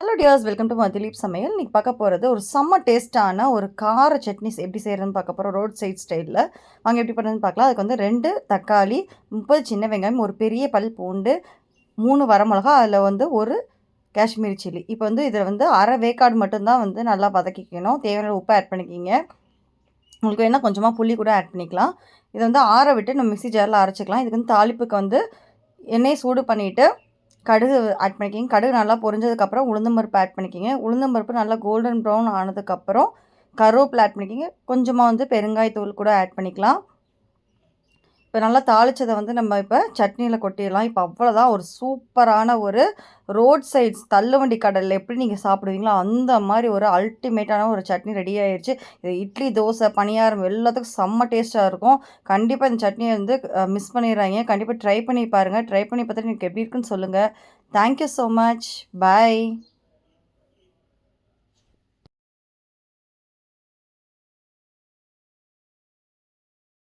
Hello dears welcome to Dileep சமையல் இன்றைக்கி பார்க்க போகிறது ஒரு செம்ம டேஸ்ட்டான ஒரு கார சட்னிஸ் எப்படி செய்கிறதுன்னு பார்க்க போகிறோம் ரோட் சைட் ஸ்டைலில் அங்கே எப்படி பண்ணுறதுன்னு பார்க்கலாம். அதுக்கு வந்து ரெண்டு தக்காளி முப்பது சின்ன வெங்காயம் ஒரு பெரிய பல் பூண்டு மூணு வரமிளகா அதில் வந்து ஒரு காஷ்மீரி சில்லி. இப்போ வந்து இதில் வந்து அரை வேக்காடு மட்டும்தான் வந்து நல்லா வதக்கிக்கணும். தேவையான உப்பு ஆட் பண்ணிக்கிங்க. உங்களுக்கு வேணால் கொஞ்சமாக புளி கூட ஆட் பண்ணிக்கலாம். இதை வந்து ஆற விட்டு நம்ம மிக்ஸி ஜாரில் அரைச்சிக்கலாம். இதுக்கு வந்து தாளிப்புக்கு வந்து எண்ணெயை சூடு பண்ணிவிட்டு கடுகு ஆட் பண்ணிக்கிங்க. கடுகு நல்லா பொரிஞ்சதுக்கப்புறம் உளுந்தம்பருப்பு ஆட் பண்ணிக்கிங்க. உளுந்தம்பருப்பு நல்லா கோல்டன் ப்ரௌன் ஆனதுக்கப்புறம் கருவேப்பிலை ஆட் பண்ணிக்கிங்க. கொஞ்சமாக வந்து பெருங்காயத்தூள் கூட ஆட் பண்ணிக்கலாம். இப்போ நல்லா தாளித்ததை வந்து நம்ம இப்போ சட்னியில் கொட்டிடலாம். இப்போ அவ்வளோதான் ஒரு சூப்பரான ஒரு ரோட் சைட்ஸ் தள்ளுவண்டி கடலில் எப்படி நீங்கள் சாப்பிடுவீங்களோ அந்த மாதிரி ஒரு அல்டிமேட்டான ஒரு சட்னி ரெடி ஆயிடுச்சு இது இட்லி தோசை பணியாரம் எல்லாத்துக்கும் செம்ம டேஸ்ட்டாக இருக்கும். கண்டிப்பாக இந்த சட்னியை வந்து மிஸ் பண்ணிடுறாங்க கண்டிப்பாக ட்ரை பண்ணி பாருங்கள் ட்ரை பண்ணி பார்த்துட்டு எனக்கு எப்படி இருக்குன்னு சொல்லுங்கள் தேங்க்யூ ஸோ மச் பாய்